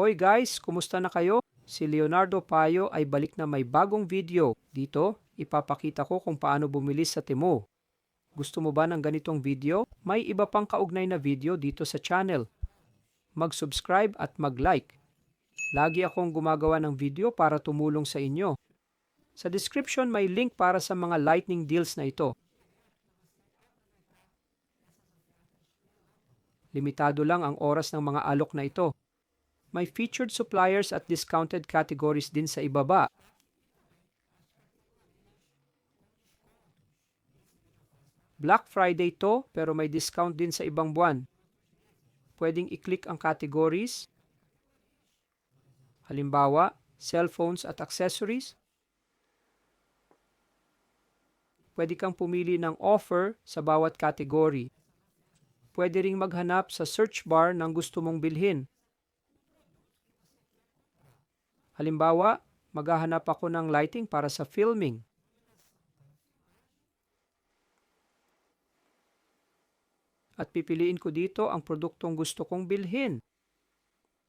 Hoy guys, kumusta na kayo? Si Leonardo Payo ay balik na may bagong video. Dito, ipapakita ko kung paano bumili sa Temu. Gusto mo ba ng ganitong video? May iba pang kaugnay na video dito sa channel. Mag-subscribe at mag-like. Lagi akong gumagawa ng video para tumulong sa inyo. Sa description may link para sa mga lightning deals na ito. Limitado lang ang oras ng mga alok na ito. May featured suppliers at discounted categories din sa ibaba. Black Friday to pero may discount din sa ibang buwan. Pwedeng i-click ang categories. Halimbawa, cellphones at accessories. Pwede kang pumili ng offer sa bawat category. Pwede ring maghanap sa search bar ng gusto mong bilhin. Halimbawa, maghahanap ako ng lighting para sa filming. At pipiliin ko dito ang produktong gusto kong bilhin.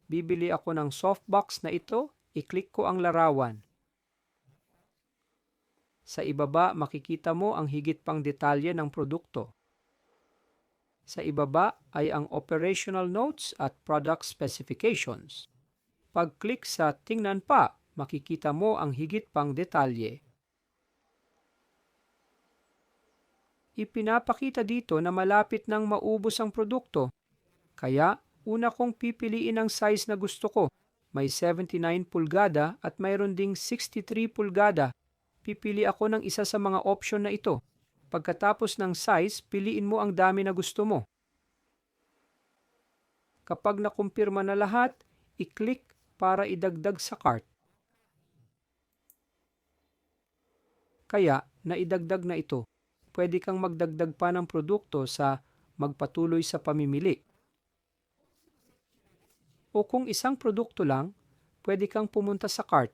Bibili ako ng softbox na ito, i-click ko ang larawan. Sa ibaba, makikita mo ang higit pang detalye ng produkto. Sa ibaba ay ang operational notes at product specifications. Pag-click sa Tingnan pa, makikita mo ang higit pang detalye. Ipinapakita dito na malapit nang maubos ang produkto. Kaya, una kong pipiliin ang size na gusto ko. May 79 pulgada at mayroon ding 63 pulgada. Pipili ako ng isa sa mga option na ito. Pagkatapos ng size, piliin mo ang dami na gusto mo. Kapag nakumpirma na lahat, i-click para idagdag sa cart. Kaya, naidagdag na ito. Pwede kang magdagdag pa ng produkto sa magpatuloy sa pamimili. O kung isang produkto lang, pwede kang pumunta sa cart.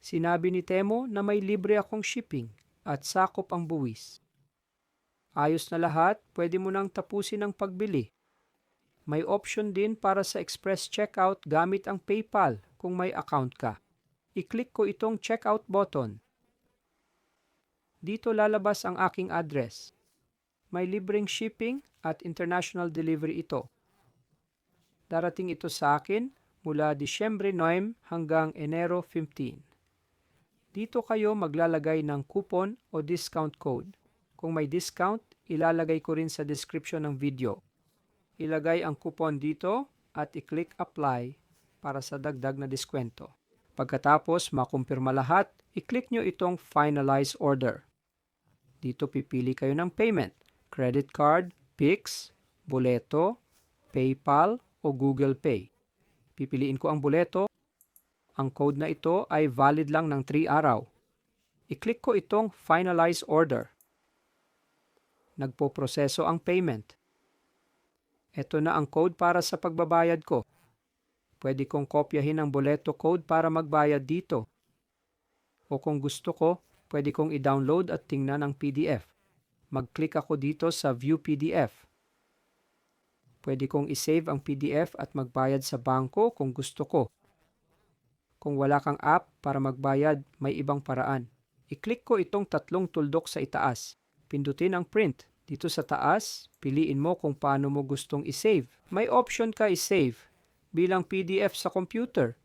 Sinabi ni Temo na may libre akong shipping at sakop ang buwis. Ayos na lahat, pwede mo nang tapusin ang pagbili. May option din para sa express checkout gamit ang PayPal kung may account ka. I-click ko itong checkout button. Dito lalabas ang aking address. May libreng shipping at international delivery ito. Darating ito sa akin mula Disyembre 9 hanggang Enero 15. Dito kayo maglalagay ng coupon o discount code. Kung may discount, ilalagay ko rin sa description ng video. Ilagay ang coupon dito at i-click apply para sa dagdag na diskwento. Pagkatapos makumpirma lahat, i-click nyo itong finalize order. Dito pipili kayo ng payment, credit card, Pix, boleto, PayPal o Google Pay. Pipiliin ko ang boleto. Ang code na ito ay valid lang ng 3 araw. I-click ko itong finalize order. Nagpo-proseso ang payment. Ito na ang code para sa pagbabayad ko. Pwede kong kopyahin ang boleto code para magbayad dito. O kung gusto ko, pwede kong i-download at tingnan ang PDF. Mag-click ako dito sa View PDF. Pwede kong i-save ang PDF at magbayad sa bangko kung gusto ko. Kung wala kang app para magbayad, may ibang paraan. I-click ko itong tatlong tuldok sa itaas. Pindutin ang print. Dito sa taas, piliin mo kung paano mo gustong i-save. May option ka i-save bilang PDF sa computer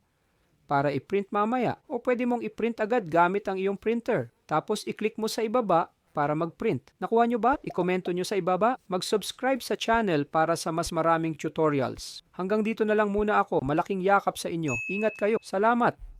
para i-print mamaya o pwede mong i-print agad gamit ang iyong printer. Tapos i-click mo sa ibaba para mag-print. Nakuha nyo ba? I-komento nyo sa ibaba. Mag-subscribe sa channel para sa mas maraming tutorials. Hanggang dito na lang muna ako. Malaking yakap sa inyo. Ingat kayo. Salamat!